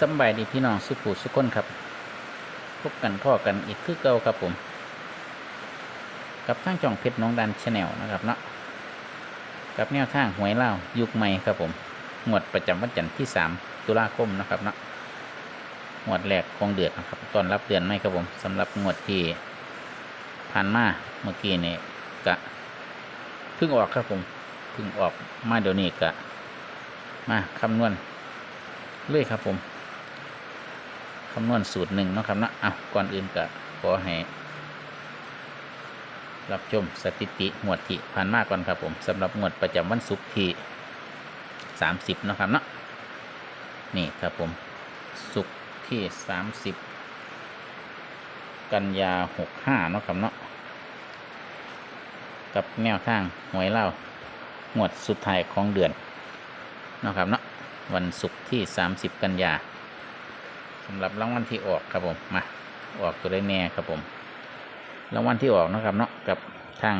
สบายดีพี่น้องสุขูสุขคนครับ พบกันพ่อกันอีกคือเก่าครับผม กับทางจ่องเพชรน้องดันชาแนลนะครับเนาะกับแนวทางหวยเล่ายุคใหม่ครับผมงวดประจำวันจันทร์ที่ 3 ตุลาคมนะครับเนาะงวดแรกของเดือนนะครับตอนรับเดือนไม่ครับผมสำหรับงวดที่ผ่านมาเมื่อกี้นี่กะเพิ่งออกครับผมเพิ่งออกมาเดี๋ยวนี้กะมาคำนวณเรื่อยครับผม คำนวณสูตรหนึ่งนะครับเนาะอะก่อนอื่นก็ขอให้รับชมสถิติงวดที่ผ่านมาก่อนครับผมสำหรับงวดประจำวันศุกร์ที่ 30 นะครับเนาะนี่ครับผมศุกร์ที่ 30 กันยา 65นาะครับเนาะกับแนวทางหวยเล่างวดสุดท้ายของเดือนนะครับเนาะวันศุกร์ที่ 30 กันยา สำหรับรางวัลที่ออกครับผมมาออกตัวได้แน่ครับผมรางวัลที่ออกนะครับเนาะกับทาง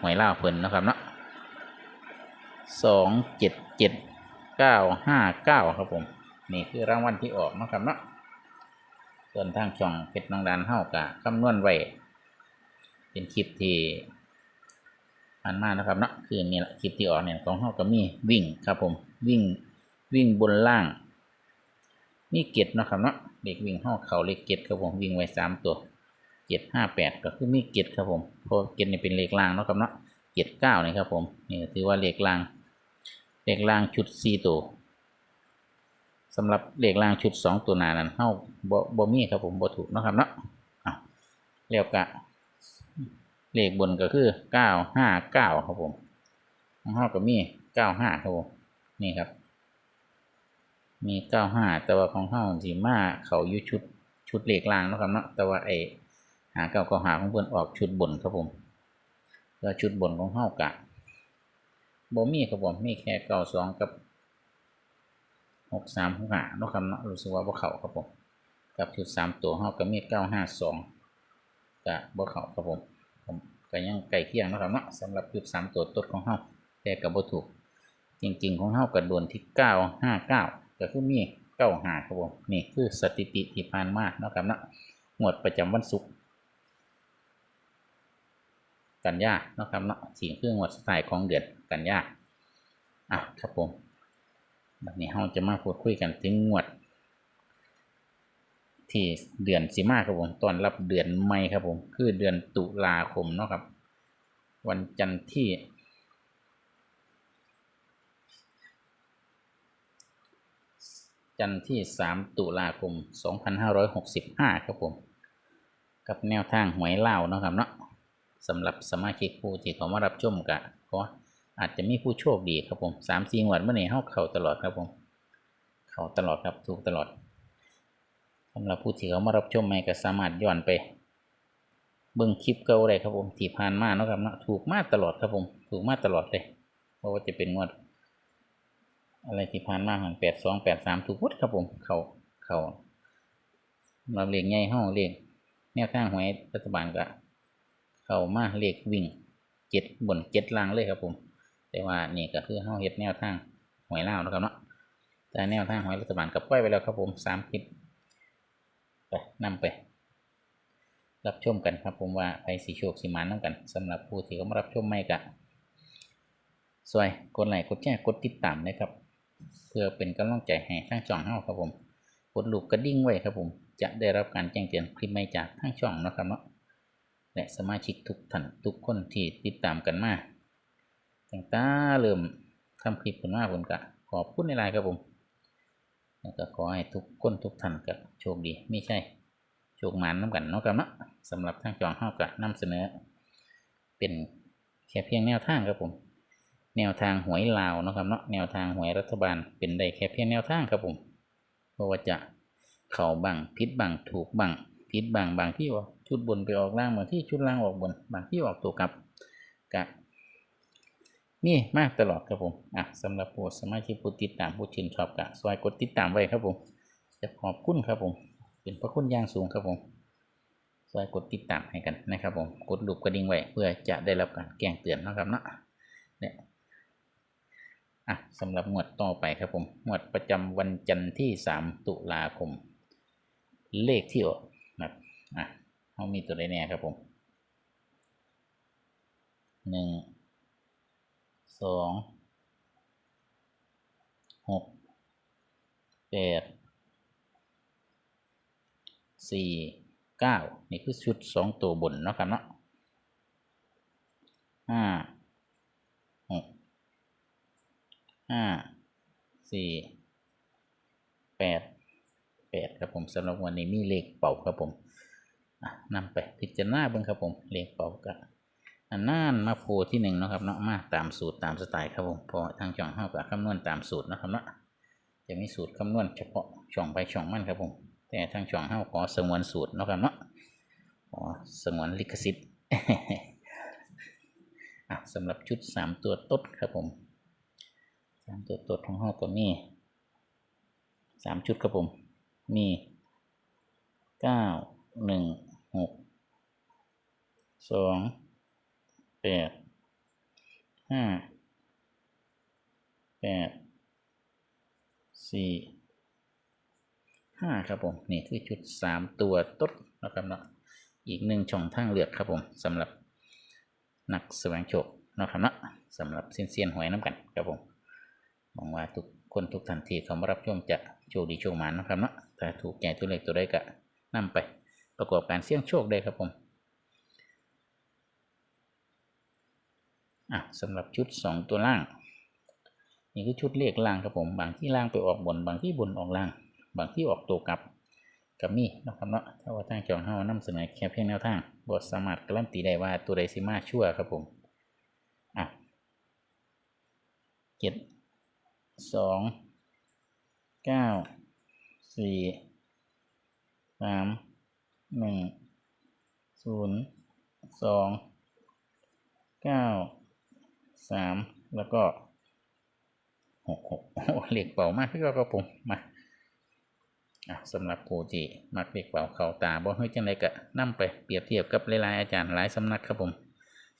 หวยล่าเพิ่นนะครับเนาะสองเจ็ดเจ็ดเก้าห้าเก้าครับผมนี่คือรางวัลที่ออกนะครับเนาะส่วนทางช่องเพชรนองดานเท่ากะคำนวณไว้เป็นคลิปที่ผ่านมานะครับเนาะคือนี่แหละคลิปที่ออกเนี่ยของเท่ากับมีวิ่งครับผมวิ่งวิ่งบนล่าง มีเกตนะครับเนาะเด็กวิ่งเข้าเขาเลขเกตครับผมวิ่งไว้สามตัวเจ็ดห้าแปดก็คือมีเกตครับผมเพราะเกตนี่เป็นเลขล่างเนาะครับเนาะเกตเก้านี่ครับผมนี่ถือว่าเลขล่างเลขล่างชุดสี่ตัวสำหรับเลขล่างชุดสองตัวหนานั้นเข้าบบมีครับผมบถูกนะครับเนาะอ้าวแล้วก็เลขบนก็คือเก้าห้าเก้าครับผมของเข้าก็มีเก้าห้าครับผมนี่ครับ มีเก้าห้าแต่ว่าของเฮาสีมาเขายู่ชุดชุดเหล็กลางนะครับเนาะแต่ว่าไอหาเก้าเก้าหาของเพิ่นออกชุดบนครับผมแล้วชุดบนของเฮากะบ่มีครับผมมีแค่เก้าสองกับหกสามหกห้านะครับเนาะรู้สึกว่าบ่เข้าครับผมกับชุดสามตัวเฮาก็มีเก้าห้าสองกะบ่เข้าครับผมผมก็ยังไก่เคียงนะครับเนาะสำหรับชุดสามตัวต้นของเฮาแต่กับบ่ถูกจริง ๆ ของเฮากระโดวนที่เก้าห้าเก้า ก็คือมีเก้าหาครับผมนี่คือสถิติที่ผ่านมาเนาะครับเนาะงวดประจำวันศุกร์กันยาเนาะครับเนาะสิ่คืองวดสุดท้ายของเดือนกันยาอะครับผมแบบนี้เราจะมาพูดคุยกันถึงงวด ที่เดือนสิมาครับผมตอนรับเดือนใหม่ครับผม คือเดือนตุลาคมเนาะครับ วันจันทร์ที่ จันทร์ที่ 3 ตุลาคม 2565 ครับผม กับแนวทางหวยเล่าเนาะครับเนาะสำหรับสมาชิกผู้ที่เขามารับชมกะเพราะอาจจะมีผู้โชคดีครับผมสามสี่งวดเมื่อนี้เข้าเข่าตลอดครับผม เข่าตลอดครับถูกตลอดสำหรับผู้ที่เขามารับชมไม่ก็สามารถย้อนไป เบิ่งคลิปเก่าได้ครับผมที่ผ่านมาเนาะครับเนาะถูกมาตลอดครับผม ถูกมาตลอดเลยเพราะว่าจะเป็นงวด อะไรที่ผ่านมาหันแปดสองแปดสามถูกหมดครับผม เขาเขาเราเรียกใหญ่ห้องเรียกแนวทางหวยรัฐบาลก็ เข้ามาเรียกวิ่งเจ็ดบนเจ็ดล่างเลยครับผม แต่ว่านี่ก็คือห้าเฮ็ดแนวทางหวยเล่านะครับเนาะแต่แนวทางหวยรัฐบาลกับปล่อยไปแล้วครับผมสามคลิปไปนำไป รับชมกันครับผมว่าไปสีโชคสีมานน้ำกันสำหรับผู้ที่เขามารับชมไม่กะสวยกดไลค์กดแชร์กดติดตามนะครับ เพื่อเป็นกำลังใจให้ทางช่องเฮาครับผมกดลูกกระดิ่งไว้ครับผม จะได้รับการแจ้งเตือนคลิปใหม่จากทางช่องนะครับเนาะและสมาชิกทุกท่านทุกคนที่ติดตามกันมาตั้งต่เริ่มทำคลิปกันมาผมก็ขอบคุณในไลน์ครับผมแล้วก็ขอให้ทุกคนทุกท่านก็โชคดีไม่ใช่โชคหมานน้ำกันเนาะครับเนาะสำหรับทางช่องเฮาก็นำเสนอ เป็นแค่เพียงแนวทางครับผม แนวทางหวยลาวนะครับเนาะแนวทางหวยรัฐบาลเป็นได้แค่เพียงแนวทางครับผมเพราะว่าจะเข่าบังพิษบังถูกบังพิษบังบางที่ออกชุดบนไปออกล่างบางที่ชุดล่างออกบนบางที่ออกตัวกลับกะนี่มากตลอดครับผมอะสำหรับผู้สมาชิกผู้ติดตามผู้ชื่นชอบกะซอยกดติดตามไว้ครับผมจะขอบคุณครับผมเป็นพระคุณอย่างสูงครับผมซอยกดติดตามให้กันนะครับผมกดลูกกระดิ่งไว้เพื่อจะได้รับการแจ้งเตือนนะครับเนาะเนี่ย อะสำหรับงวดต่อไปครับผมงวดประจำวันจันทร์ที่ 3 ตุลาคม เลขที่ออกนะครับอะเขามีตัวใดแน่ครับผมหนึ่งสองหกแปดสี่เก้านี่คือชุดสองตัวบนเนาะครับเนาะห้าหก ห้าสี่แปดแปดครับผมสำหรับวันนี้มีเลขเป่าครับผมอะนำไปพิจารณาเบิ่งครับผมเลขเป่ากะอันนั่นมาโพที่หนึ่งนะครับเนาะมาตามสูตรตามสไตล์ครับผมพอทางช่องเฮากับคำนวณตามสูตรนะครับเนาะจะมีสูตรคำนวณเฉพาะช่องไปช่องมันครับผมแต่ทางช่องเฮาขอสงวนสูตรนะครับเนาะขอสงวนลิขสิทธิ์สำหรับชุดสามตัวต้นครับผม สามตัวต้นของเฮาก็มีสามชุดครับผม มีเก้าหนึ่งหกสองแปดห้าแปดสี่ห้าครับผม นี่คือชุดสามตัวต้นนะครับเนาะอีกหนึ่งช่องทางเลือกครับผมสำหรับนักแสวงโชคนะครับเนาะสำหรับเซียนเซียนหวยน้ำกันครับผม หวังว่าทุกคนทุกทันทีเขามารับชมจะโชคดีโชคหมานนะครับเนาะถ้าถูกใจตัวเลขตัวใดก็นำไปประกอบการเสี่ยงโชคได้ครับผมอะสำหรับชุด 2 ตัวล่าง นี่คือชุดเลขล่างครับผมบางที่ล่างไปออกบน บางที่บนออกล่าง บางที่ออกตัวกลับกับมีนะครับเนาะถ้าว่าทางจองเฮานำเสนอแค่เพียงแนวทางบทสามารถการันตีได้ว่าตัวใดสิมาชั่วครับผมอะเจ็ด สองเก้าสี่สามหนึ่งศูนย์สองเก้าสามแล้วก็หกหกโอ้เหล็กเป่ามากพี่ก็ครับผมมาสำหรับผู้ที่มักเหล็กเป่าเข่าตาบ่เฮ้ยจังไรก็นำไปเปรียบเทียบกับหลายๆอาจารย์หลายสำนักครับผม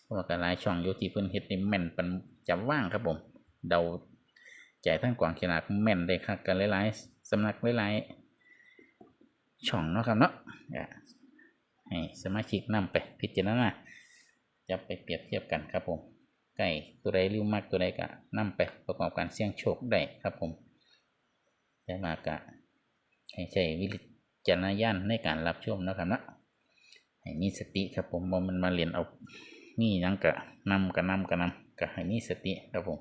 เพราะว่าก็หลายช่องอยู่ที่เพิ่นเฮ็ดนี่แม่นปันจำว่างครับผม เดา ใจทั้งกวางขนาดแม่นได้คักกันหลายๆสำนักหลายๆช่องเนาะครับเนาะให้สมาชิกนำไปพิจารณาจะไปเปรียบเทียบกันครับผมไก่ตัวใดริ้วมากตัวใดก็นำไปประกอบการเสี่ยงโชคได้ครับผมแต่มากะให้ใช้วิจารณญาณในการรับชมเนาะครับเนาะให้มีสติครับผมบ่มันมาเรียนเอานี่ยังกะนำกะนำกะนำกะให้มีสติครับผม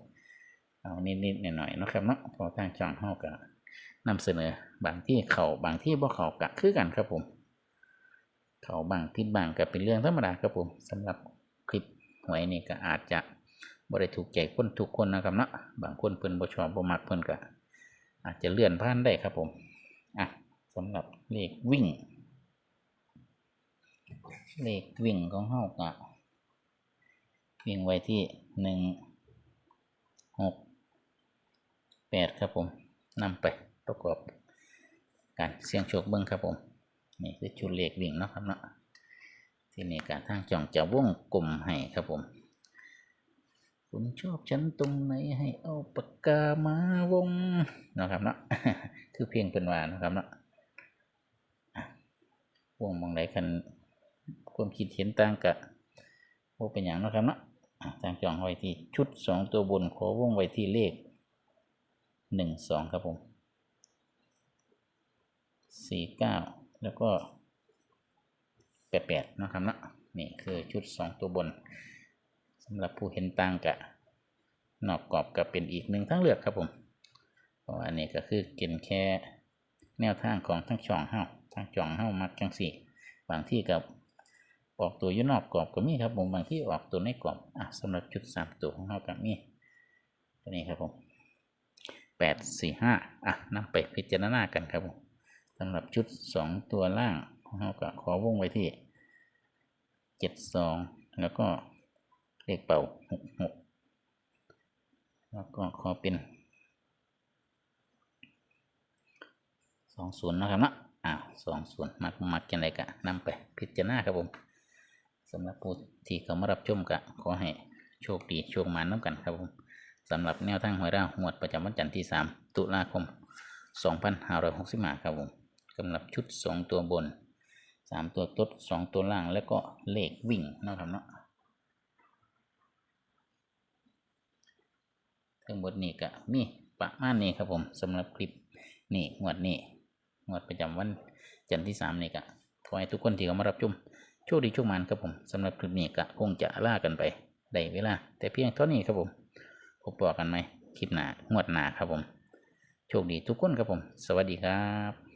เอานิดๆหน่อยๆนะครับเนาะพอทางช่องเฮากะนำเสนอบางที่เขาบางที่บ่เขากะคือกันครับผม เขาบางผิดบางก็เป็นเรื่องธรรมดาครับผมสำหรับคลิปหวยนี่ก็อาจจะบ่ได้ถูกใจคนทุกคนนะครับเนาะบางคนเพิ่นบ่ชอบบ่มักเพิ่นก็อาจจะเลื่อนผ่านได้ครับผมอะสำหรับเลขวิ่ง เลขวิ่งของเฮากะวิ่งไว้ที่หนึ่งหก แปดครับผมนำไปประกอบการเสี่ยงโชคเบิ้งครับผมนี่คือชุดเลขวิ่งเนาะครับเนาะที่นี่การทางจ่องจะวงกลมให้ครับผม คุณชอบฉันตรงไหนให้เอาปากกามาวงนะครับเนาะคือเพียงเป็นวาเนะครับเนาะอะวงมองไหนคันความคิดเห็นต่างกะโอเป็นอย่างนะครับเนาะอะทางจ่องไว้ที่ชุดสองตัวบนขอวงไว้ที่เลข หนึ่งสองครับผมสี่เก้าแล้วก็แปดแปดนะครับเนาะนี่คือชุดสองตัวบนสำหรับผู้เห็นต่างกะนอกกรอบก็เป็นอีกหนึ่งทางเลือกครับผมเพราะอันนี้ก็คือเกณฑ์แค่แนวทางของทั้งช่องเฮาทางจ่องเฮามักจังสี่ บางที่กับออกตัวยู่นอกกรอบก็มีครับผมบางที่ออกตัวในกรอบอะสำหรับจุดสามตัวของเรากับมีตัวนี้ครับผม แปดสี่ห้าอะนำไปพิจารณากันครับผมสำหรับชุดสองตัวล่างเราก็ขอวงไว้ที่เจ็ดสองแล้วก็เลขเป่าหกหกแล้วก็ขอเป็นสองศูนย์นะครับเนาะอ้าวสองส่วนมักมักกันไรกะนำไปพิจารณาครับผมสำหรับผู้ที่เขามารับชมกะขอให้โชคดีโชคมาน้ำกันครับผม สำหรับแนวทางหวยดาวหวดประจำวันจันทร์ที่ 3 ตุลาคม 2565ครับผมสำหรับชุด 2 ตัวบน 3 ตัวตด 2 ตัวล่างแล้วก็เลขวิ่งนะครับเนาะทั้งหมดนี้ก็มีประมาณนี้ครับผมสำหรับคลิปนี่งวดนี้งวดประจำวันจันทร์ที่ 3 นี่ก็ขอให้ทุกคนที่เข้ามารับชมโชคดีโชคมันครับผมสำหรับคลิปนี้ก็คงจะล่ากันไปได้เวลา แต่เพียงเท่านี้ครับผม พบปะกันไหมคลิปหน้างวดหน้าครับผม โชคดีทุกคนครับผม สวัสดีครับ